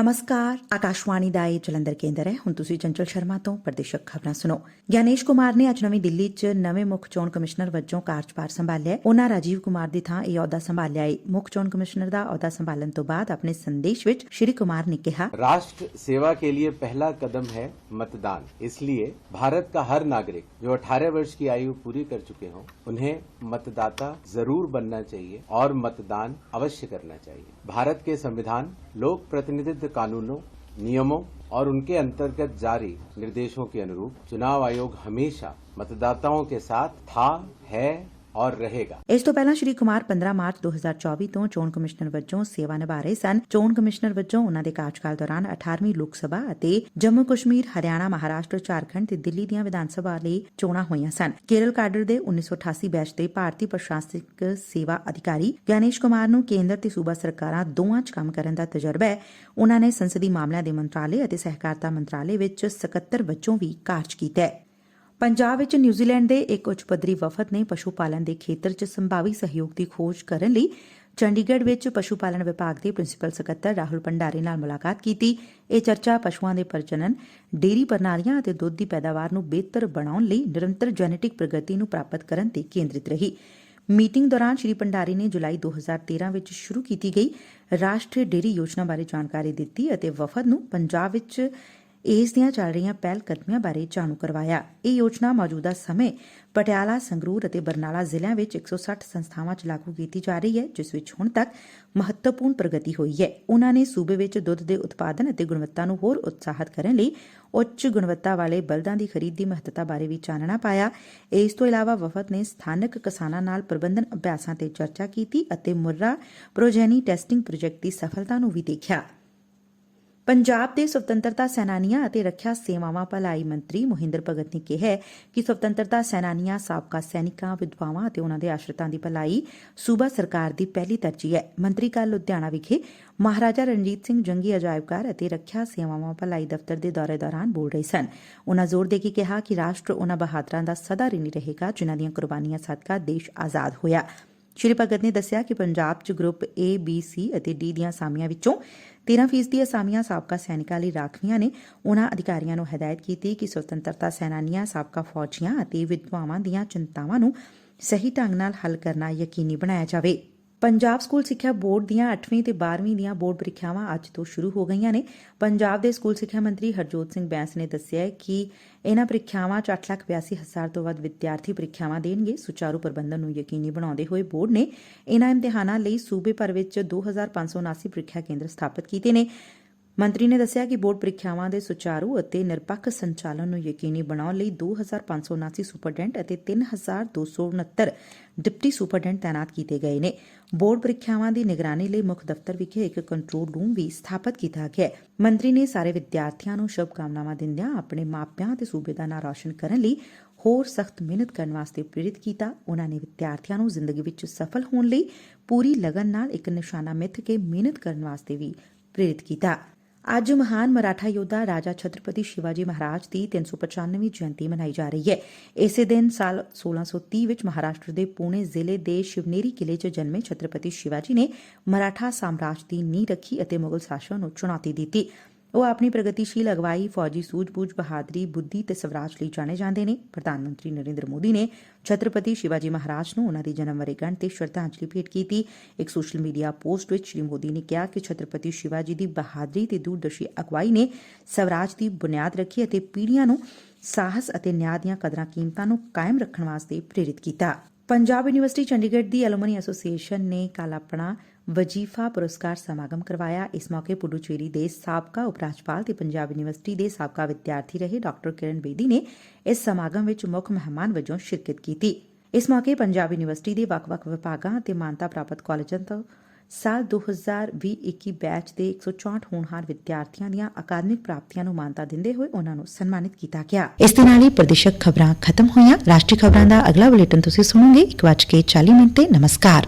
ਨਮਸਕਾਰ ਆਕਾਸ਼ਵਾਣੀ ਦਾ ਇਹ ਜਲੰਧਰ ਕੇਂਦਰ ਹੈ ਹੁਣ ਤੁਸੀਂ ਚੰਚਲ ਸ਼ਰਮਾ ਤੋਂ ਪ੍ਰਦੇਸ਼ਕ ਖਬਰਾਂ ਸੁਣੋ ਗਿਆਨੇਸ਼ ਕੁਮਾਰ ਨੇ ਅੱਜ ਨਵੀਂ ਦਿੱਲੀ 'ਚ ਨਵੇਂ ਮੁੱਖ ਚੋਣ ਕਮਿਸ਼ਨਰ ਵਜੋਂ ਕਾਰਜਭਾਰ ਸੰਭਾਲਿਆ ਹੈ। ਉਹਨਾਂ ਰਾਜੀਵ ਕੁਮਾਰ ਦੀ ਥਾਂ ਇਹ ਅਹੁਦਾ ਸੰਭਾਲਿਆ ਹੈ ਮੁੱਖ ਚੋਣ ਕਮਿਸ਼ਨਰ ਦਾ ਅਹੁਦਾ ਸੰਭਾਲਣ ਤੋਂ ਬਾਅਦ ਆਪਣੇ ਸੰਦੇਸ਼ ਵਿੱਚ ਸ਼੍ਰੀ ਕੁਮਾਰ ਨੇ ਕਿਹਾ राष्ट्र सेवा के लिए पहला कदम है मतदान इसलिए भारत का हर नागरिक जो 18 वर्ष की आयु पूरी कर चुके हों उन्हें मतदाता जरूर बनना चाहिए और मतदान अवश्य करना चाहिए भारत के संविधान लोक प्रतिनिधित्व कानूनों नियमों और उनके अंतर्गत जारी निर्देशों के अनुरूप चुनाव आयोग हमेशा मतदाताओं के साथ था है ਔਰ ਰਹੇਗਾ। ਇਸ ਤੋਂ ਪਹਿਲਾਂ ਸ਼੍ਰੀ ਕੁਮਾਰ 15 ਮਾਰਚ 2024 ਤੋਂ ਚੋਣ ਕਮਿਸ਼ਨਰ ਵਜੋਂ ਸੇਵਾ ਨਿਭਾ ਰਹੇ ਸਨ। ਚੋਣ ਕਮਿਸ਼ਨਰ ਵਜੋਂ ਉਹਨਾਂ ਦੇ ਕਾਰਜਕਾਲ ਦੌਰਾਨ 18ਵੀਂ ਲੋਕ ਸਭਾ ਅਤੇ ਜੰਮੂ ਕਸ਼ਮੀਰ, ਹਰਿਆਣਾ, ਮਹਾਰਾਸ਼ਟਰ, ਝਾਰਖੰਡ ਤੇ ਦਿੱਲੀ ਦੀਆਂ ਵਿਧਾਨ ਸਭਾ ਲਈ ਚੋਣਾਂ ਹੋਈਆਂ ਸਨ। ਕੇਰਲ ਕਾਡਰ ਦੇ 1988 ਬੈਚ ਦੇ ਭਾਰਤੀ ਪ੍ਰਸ਼ਾਸਨਿਕ ਸੇਵਾ ਅਧਿਕਾਰੀ ਗਣੇਸ਼ ਕੁਮਾਰ ਨੂੰ ਕੇਂਦਰ ਤੇ ਸੂਬਾ ਸਰਕਾਰਾਂ ਦੋਵਾਂ 'ਚ ਕੰਮ ਕਰਨ ਦਾ ਤਜਰਬਾ ਹੈ। ਉਹਨਾਂ ਨੇ ਸੰਸਦੀ ਮਾਮਲਿਆਂ ਦੇ ਮੰਤਰਾਲੇ ਅਤੇ ਸਹਿਕਾਰਤਾ ਮੰਤਰਾਲੇ ਵਿੱਚ ਸਕੱਤਰ ਵਜੋਂ ਵੀ ਕਾਰਜ ਕੀਤਾ ਹੈ। ਪੰਜਾਬ ਵਿੱਚ ਨਿਊਜ਼ੀਲੈਂਡ ਦੇ ਇੱਕ ਉੱਚ ਪੱਧਰੀ ਵਫਦ ਨੇ ਪਸ਼ੂ ਪਾਲਣ ਦੇ ਖੇਤਰ 'ਚ ਸੰਭਾਵੀ ਸਹਿਯੋਗ ਦੀ ਖੋਜ ਕਰਨ ਲਈ ਚੰਡੀਗੜ੍ਹ ਵਿੱਚ ਪਸ਼ੂ ਪਾਲਣ ਵਿਭਾਗ ਦੇ ਪ੍ਰਿੰਸੀਪਲ ਸਕੱਤਰ ਰਾਹੁਲ ਭੰਡਾਰੀ ਨਾਲ ਮੁਲਾਕਾਤ ਕੀਤੀ। ਇਹ ਚਰਚਾ ਪਸ਼ੂਆਂ ਦੇ ਪ੍ਰਜਨਨ ਡੇਰੀ ਪ੍ਰਣਾਲੀਆਂ ਅਤੇ ਦੁੱਧ ਦੀ ਪੈਦਾਵਾਰ ਨੂੰ ਬਿਹਤਰ ਬਣਾਉਣ ਲਈ ਨਿਰੰਤਰ ਜੈਨੇਟਿਕ ਪ੍ਰਗਤੀ ਨੂੰ ਪ੍ਰਾਪਤ ਕਰਨ ਤੇ ਕੇਂਦਰਿਤ ਰਹੀ। ਮੀਟਿੰਗ ਦੌਰਾਨ ਸ਼੍ਰੀ ਭੰਡਾਰੀ ਨੇ ਜੁਲਾਈ 2013 ਵਿੱਚ ਸ਼ੁਰੂ ਕੀਤੀ ਗਈ ਰਾਸ਼ਟਰੀ ਡੇਰੀ ਯੋਜਨਾ ਬਾਰੇ ਜਾਣਕਾਰੀ ਦਿੱਤੀ ਅਤੇ ਵਫਦ ਨੂੰ ਪੰਜਾਬ ਵਿੱਚ ਇਸ ਦੀਆਂ ਚੱਲ ਰਹੀਆਂ ਪਹਿਲ ਕਦਮੀਆਂ ਬਾਰੇ ਜਾਣੂ ਕਰਵਾਇਆ। ਇਹ ਯੋਜਨਾ ਮੌਜੂਦਾ ਸਮੇਂ ਪਟਿਆਲਾ, ਸੰਗਰੂਰ ਅਤੇ ਬਰਨਾਲਾ ਜ਼ਿਲ੍ਹਿਆਂ ਵਿੱਚ 160 ਸੰਸਥਾਵਾਂ 'ਚ ਲਾਗੂ ਕੀਤੀ ਜਾ ਰਹੀ ਹੈ, ਜਿਸ ਵਿੱਚ ਹੁਣ ਤੱਕ ਮਹੱਤਵਪੂਰਨ ਪ੍ਰਗਤੀ ਹੋਈ ਹੈ। ਉਹਨਾਂ ਨੇ ਸੂਬੇ ਵਿੱਚ ਦੁੱਧ ਦੇ ਉਤਪਾਦਨ ਅਤੇ ਗੁਣਵੱਤਾ ਨੂੰ ਹੋਰ ਉਤਸ਼ਾਹਿਤ ਕਰਨ ਲਈ ਉੱਚ ਗੁਣਵੱਤਾ ਵਾਲੇ ਬਲਦਾਂ ਦੀ ਖਰੀਦ ਦੀ ਮਹੱਤਤਾ ਬਾਰੇ ਵੀ ਚਾਨਣਾ ਪਾਇਆ। ਇਸ ਤੋਂ ਇਲਾਵਾ ਵਫਦ ਨੇ ਸਥਾਨਕ ਕਿਸਾਨਾਂ ਨਾਲ ਪ੍ਰਬੰਧਨ ਅਭਿਆਸਾਂ ਤੇ ਚਰਚਾ ਕੀਤੀ ਅਤੇ ਮੁਰਰਾ ਪ੍ਰੋਜੈਨੀ ਟੈਸਟਿੰਗ ਪ੍ਰੋਜੈਕਟ ਦੀ ਸਫਲਤਾ ਨੂੰ ਵੀ ਦੇਖਿਆ। ਪੰਜਾਬ ਦੇ ਸੁਤੰਤਰਤਾ ਸੈਨਾਨੀਆਂ ਅਤੇ ਰੱਖਿਆ ਸੇਵਾਵਾਂ ਭਲਾਈ ਮੰਤਰੀ ਮੋਹਿੰਦਰ ਭਗਤ ਨੇ ਕਿਹਾ ਕਿ ਸੁਤੰਤਰਤਾ ਸੈਨਾਨੀਆਂ, ਸਾਬਕਾ ਸੈਨਿਕਾਂ, ਵਿਧਵਾਵਾਂ ਅਤੇ ਉਹਨਾਂ ਦੇ ਆਸ਼ਰਿਤਾਂ ਦੀ ਭਲਾਈ ਸੂਬਾ ਸਰਕਾਰ ਦੀ ਪਹਿਲੀ ਤਰਜੀਹ ਹੈ। ਮੰਤਰੀ ਕੱਲ ਲੁਧਿਆਣਾ ਵਿਖੇ ਮਹਾਰਾਜਾ ਰਣਜੀਤ ਸਿੰਘ ਜੰਗੀ ਅਜਾਇਬਘਰ ਅਤੇ ਰੱਖਿਆ ਸੇਵਾਵਾਂ ਭਲਾਈ ਦਫ਼ਤਰ ਦੇ ਦੌਰੇ ਦੌਰਾਨ ਬੋਲ ਰਹੇ ਸਨ। ਉਹਨਾਂ ਜ਼ੋਰ ਦੇ ਕੇ ਕਿਹਾ ਕਿ ਰਾਸ਼ਟਰ ਉਹਨਾਂ ਬਹਾਦਰਾਂ ਦਾ ਸਦਾ ਰਿਣੀ ਰਹੇਗਾ, ਜਿਨ੍ਹਾਂ ਦੀਆਂ ਕੁਰਬਾਨੀਆਂ ਸਦਕਾ ਦੇਸ਼ ਆਜ਼ਾਦ ਹੋਇਆ। ਸ਼੍ਰੀ ਭਗਤ ਨੇ ਦੱਸਿਆ ਕਿ ਪੰਜਾਬ 'ਚ ਗਰੁੱਪ A, B, C ਅਤੇ D ਦੀਆਂ ਅਸਾਮੀਆਂ ਵਿੱਚੋਂ 13% ਦੀ ਅਸਾਮੀਆਂ ਸਾਬਕਾ ਸੈਨਿਕਾਂ ਲਈ ਰਾਖਵੀਆਂ ਨੇ। ਉਹਨਾਂ ਅਧਿਕਾਰੀਆਂ ਨੂੰ ਹਦਾਇਤ ਕੀਤੀ ਕਿ ਸੁਤੰਤਰਤਾ ਸੈਨਾਨੀਆਂ ਸਾਬਕਾ ਫੌਜੀਆਂ ਅਤੇ ਵਿਧਵਾਵਾਂ ਦੀਆਂ ਚਿੰਤਾਵਾਂ ਨੂੰ ਸਹੀ ਢੰਗ ਨਾਲ ਹੱਲ ਕਰਨਾ ਯਕੀਨੀ ਬਣਾਇਆ ਜਾਵੇ। ਪੰਜਾਬ ਸਕੂਲ ਸਿੱਖਿਆ ਬੋਰਡ ਦੀਆਂ 8ਵੀਂ ਤੇ 12ਵੀਂ ਦੀਆਂ ਬੋਰਡ ਪ੍ਰੀਖਿਆਵਾਂ ਅੱਜ ਤੋਂ ਸ਼ੁਰੂ ਹੋ ਗਈਆਂ ਨੇ। ਪੰਜਾਬ ਦੇ ਸਕੂਲ ਸਿੱਖਿਆ ਮੰਤਰੀ ਹਰਜੋਤ ਸਿੰਘ ਬੈਂਸ ਨੇ ਦੱਸਿਆ ਕਿ ਇਹਨਾਂ ਪ੍ਰੀਖਿਆਵਾਂ 'ਚ 8,82,000 ਤੋਂ ਵੱਧ ਵਿਦਿਆਰਥੀ ਪ੍ਰੀਖਿਆਵਾਂ ਦੇਣਗੇ। ਸੁਚਾਰੂ ਪ੍ਰਬੰਧਨ ਨੂੰ ਯਕੀਨੀ ਬਣਾਉਂਦੇ ਹੋਏ ਬੋਰਡ ਨੇ ਇਹਨਾਂ ਇਮਤਿਹਾਨਾਂ ਲਈ ਸੂਬੇ ਭਰ ਵਿੱਚ 2579 ਪ੍ਰੀਖਿਆ ਕੇਂਦਰ ਸਥਾਪਿਤ ਕੀਤੇ ਨੇ। ਮੰਤਰੀ ਨੇ ਦੱਸਿਆ ਕਿ ਬੋਰਡ ਪ੍ਰੀਖਿਆਵਾਂ ਦੇ ਸੁਚਾਰੂ ਅਤੇ ਨਿਰਪੱਖ ਸੰਚਾਲਨ ਨੂੰ ਯਕੀਨੀ ਬਣਾਉਣ ਲਈ 2579 ਸੁਪਰਡੈਂਟ ਅਤੇ 3269 ਡਿਪਟੀ ਸੁਪਰਡੈਂਟ ਤਾਇਨਾਤ ਕੀਤੇ ਗਏ ਨੇ। ਬੋਰਡ ਪ੍ਰੀਖਿਆਵਾਂ ਦੀ ਨਿਗਰਾਨੀ ਲਈ ਮੁੱਖ ਦਫ਼ਤਰ ਵਿਖੇ ਇੱਕ ਕੰਟਰੋਲ ਰੂਮ ਵੀ ਸਥਾਪਿਤ ਕੀਤਾ ਗਿਆ ਹੈ। ਮੰਤਰੀ ਨੇ ਸਾਰੇ ਵਿਦਿਆਰਥੀਆਂ ਨੂੰ ਸ਼ੁਭਕਾਮਨਾਵਾਂ ਦਿੰਦਿਆਂ ਆਪਣੇ ਮਾਪਿਆਂ ਤੇ ਸੂਬੇ ਦਾ ਨਾਂ ਰੌਸ਼ਨ ਕਰਨ ਲਈ ਹੋਰ ਸਖਤ ਮਿਹਨਤ ਕਰਨ ਵਾਸਤੇ ਪ੍ਰੇਰਿਤ ਕੀਤਾ। ਉਹਨਾਂ ਨੇ ਵਿਦਿਆਰਥੀਆਂ ਨੂੰ ਜ਼ਿੰਦਗੀ ਵਿੱਚ ਸਫਲ ਹੋਣ ਲਈ ਪੂਰੀ ਲਗਨ ਨਾਲ ਇੱਕ ਨਿਸ਼ਾਨਾ ਮਿੱਥ ਕੇ ਮਿਹਨਤ ਕਰਨ ਵਾਸਤੇ ਵੀ ਪ੍ਰੇਰਿਤ ਕੀਤਾ। ਅੱਜ ਮਹਾਨ ਮਰਾਠਾ ਯੋਧਾ ਰਾਜਾ ਛਤਰਪਤੀ ਸ਼ਿਵਾਜੀ ਮਹਾਰਾਜ ਦੀ 395ਵੀਂ ਜਯੰਤੀ ਮਨਾਈ ਜਾ ਰਹੀ ਹੈ। ਇਸੇ ਦਿਨ ਸਾਲ 1630 ਵਿੱਚ ਮਹਾਰਾਸ਼ਟਰ ਦੇ ਪੁਣੇ ਜ਼ਿਲ੍ਹੇ ਦੇ ਸ਼ਿਵਨੇਰੀ ਕਿਲੇ 'ਚ ਜਨਮੇ ਛਤਰਪਤੀ ਸ਼ਿਵਾਜੀ ਨੇ ਮਰਾਠਾ ਸਾਮਰਾਜ ਦੀ ਨੀਂਹ ਰੱਖੀ ਅਤੇ ਮੁਗਲ ਸ਼ਾਸਨ ਨੂੰ ਚੁਣੌਤੀ ਦਿੱਤੀ। ਉਹ ਆਪਣੀ ਪ੍ਰਗਤੀਸ਼ੀਲ ਅਗਵਾਈ, ਫੌਜੀ ਸੂਝ-ਬੂਝ, ਬਹਾਦਰੀ, ਬੁੱਧੀ ਤੇ ਸਵਰਾਜ ਲਈ ਜਾਣੇ ਜਾਂਦੇ ਨੇ। ਪ੍ਰਧਾਨ ਮੰਤਰੀ ਨਰਿੰਦਰ ਮੋਦੀ ਨੇ ਛਤਰਪਤੀ ਸ਼ਿਵਾਜੀ ਮਹਾਰਾਜ ਨੂੰ ਉਹਨਾਂ ਦੀ ਜਨਮ ਵਰੇਗੰਢ ਤੇ ਸ਼ਰਧਾਂਜਲੀ ਭੇਟ ਕੀਤੀ। ਇੱਕ ਸੋਸ਼ਲ ਮੀਡੀਆ ਪੋਸਟ ਵਿੱਚ ਸ਼੍ਰੀ ਮੋਦੀ ਨੇ ਕਿਹਾ ਕਿ ਛਤਰਪਤੀ ਸ਼ਿਵਾਜੀ ਦੀ ਬਹਾਦਰੀ ਤੇ ਦੂਰਦਰਸ਼ੀ ਅਗਵਾਈ ਨੇ ਸਵਰਾਜ ਦੀ ਬੁਨਿਆਦ ਰੱਖੀ ਅਤੇ ਪੀੜ੍ਹੀਆਂ ਨੂੰ ਸਾਹਸ ਅਤੇ ਨਿਆਂ ਦੀਆਂ ਕਦਰਾਂ ਕੀਮਤਾਂ ਨੂੰ ਕਾਇਮ ਰੱਖਣ ਵਾਸਤੇ ਪ੍ਰੇਰਿਤ ਕੀਤਾ। ਪੰਜਾਬ ਯੂਨੀਵਰਸਿਟੀ ਚੰਡੀਗੜ੍ਹ ਦੀ ਐਲੂਮਨੀ ਐਸੋਸੀਏਸ਼ਨ ਨੇ ਕੱਲ ਆਪਣਾ ਵਜੀਫਾ ਪੁਰਸਕਾਰ ਸਮਾਗਮ ਕਰਵਾਇਆ। ਇਸ ਮੌਕੇ ਪੁਡੂਚੇਰੀ ਦੇ ਸਾਬਕਾ ਉਪ ਰਾਜਪਾਲ ਤੇ ਪੰਜਾਬ ਯੂਨੀਵਰਸਿਟੀ ਦੇ ਸਾਬਕਾ ਵਿਦਿਆਰਥੀ ਰਹੇ ਡਾਕਟਰ ਕਿਰਨ ਬੇਦੀ ਨੇ ਇਸ ਸਮਾਗਮ ਵਿੱਚ ਮੁੱਖ ਮਹਿਮਾਨ ਵਜੋਂ ਸ਼ਿਰਕਤ ਕੀਤੀ। ਇਸ ਮੌਕੇ ਪੰਜਾਬ ਯੂਨੀਵਰਸਿਟੀ ਦੇ ਵੱਖ-ਵੱਖ ਵਿਭਾਗਾਂ ਅਤੇ ਮਾਨਤਾ ਪ੍ਰਾਪਤ ਕਾਲਜਾਂ ਤੋਂ ਸਾਲ 2020-21 ਬੈਚ ਦੇ 164 ਹੋਣਹਾਰ ਵਿਦਿਆਰਥੀਆਂ ਦੀਆਂ ਅਕਾਦਮਿਕ ਪ੍ਰਾਪਤੀਆਂ ਨੂੰ ਮਾਨਤਾ ਦਿੰਦੇ ਹੋਏ ਉਹਨਾਂ ਨੂੰ ਸਨਮਾਨਿਤ ਕੀਤਾ ਗਿਆ। ਇਸ ਦੇ ਨਾਲ ਹੀ ਪ੍ਰਦੇਸ਼ਕ ਖਬਰਾਂ ਖਤਮ ਹੋਈਆਂ। ਰਾਸ਼ਟਰੀ ਖਬਰਾਂ ਦਾ ਅਗਲਾ ਬੁਲੇਟਿਨ ਤੁਸੀਂ ਸੁਣੋਗੇ। 1:40 ਮਿੰਟ ਤੇ ਨਮਸਕਾਰ।